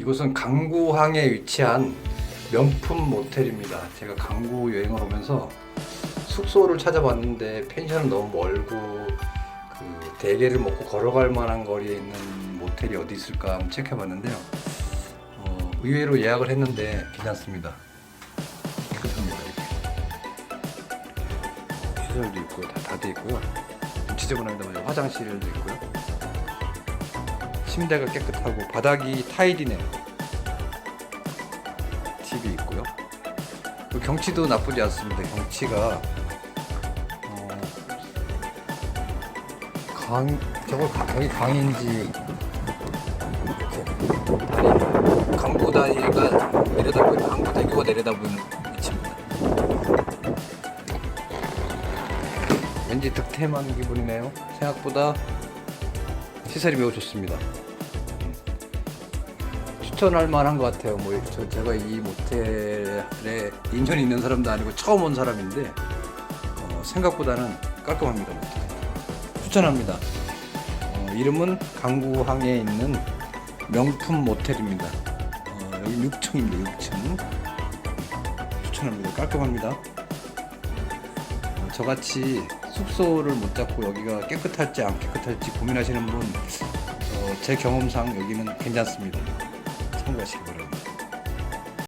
이곳은 강구항에 위치한 명품 모텔입니다. 제가 강구 여행을 오면서 숙소를 찾아봤는데 펜션은 너무 멀고 그 대게를 먹고 걸어갈 만한 거리에 있는 모텔이 어디 있을까 한번 체크해봤는데요. 어, 의외로 예약을 했는데 괜찮습니다. 깨끗합니다. 이렇게. 시설도 있고 다돼 있고요. 좀 지저분합니다만 화장실도 있고요. 침대가 깨끗하고 바닥이 타일이네요. TV 있고요. 그 경치도 나쁘지 않습니다. 경치가 어, 강 저거 강- 여기 강인지 다리 강부 다리가 내려다보이는 강부 대교가 내려다보이는 위치입니다. 왠지 득템한 기분이네요. 생각보다 시설이 매우 좋습니다. 추천할 만한 것 같아요. 뭐 저, 제가 이 모텔에 인연이 있는 사람도 아니고 처음 온 사람인데 어, 생각보다는 깔끔합니다. 모텔. 추천합니다. 어, 이름은 강구항에 있는 명품 모텔입니다. 어, 여기 6층입니다. 6층. 추천합니다. 깔끔합니다. 어, 저같이 숙소를 못 잡고 여기가 깨끗할지 안 깨끗할지 고민하시는 분, 어, 제 경험상 여기는 괜찮습니다. 참고하시기 바랍니다.